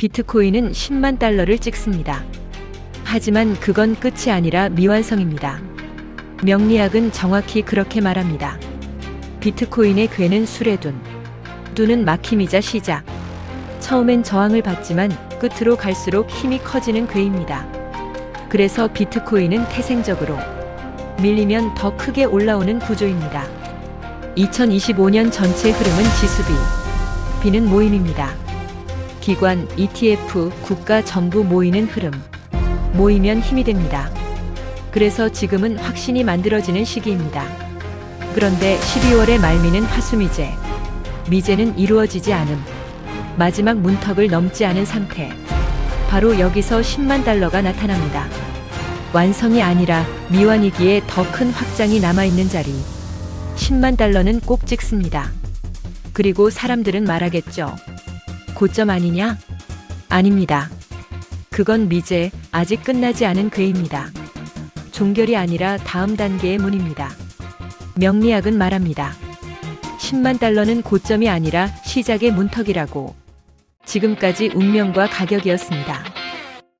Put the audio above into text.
비트코인은 10만 달러를 찍습니다. 하지만 그건 끝이 아니라 미완성입니다. 명리학은 정확히 그렇게 말합니다. 비트코인의 괴는 수레둔. 둔은 막힘이자 시작. 처음엔 저항을 받지만 끝으로 갈수록 힘이 커지는 괴입니다. 그래서 비트코인은 태생적으로 밀리면 더 크게 올라오는 구조입니다. 2025년 전체 흐름은 지수비, 비는 모임입니다. 기관, ETF, 국가 전부 모이는 흐름. 모이면 힘이 됩니다. 그래서 지금은 확신이 만들어지는 시기입니다. 그런데 12월의 말미는 화수미제. 미제는 이루어지지 않음. 마지막 문턱을 넘지 않은 상태. 바로 여기서 10만 달러가 나타납니다. 완성이 아니라 미완이기에 더 큰 확장이 남아있는 자리. 10만 달러는 꼭 찍습니다. 그리고 사람들은 말하겠죠. 고점 아니냐? 아닙니다. 그건 미제, 아직 끝나지 않은 괴입니다. 종결이 아니라 다음 단계의 문입니다. 명리학은 말합니다. 10만 달러는 고점이 아니라 시작의 문턱이라고. 지금까지 운명과 가격이었습니다.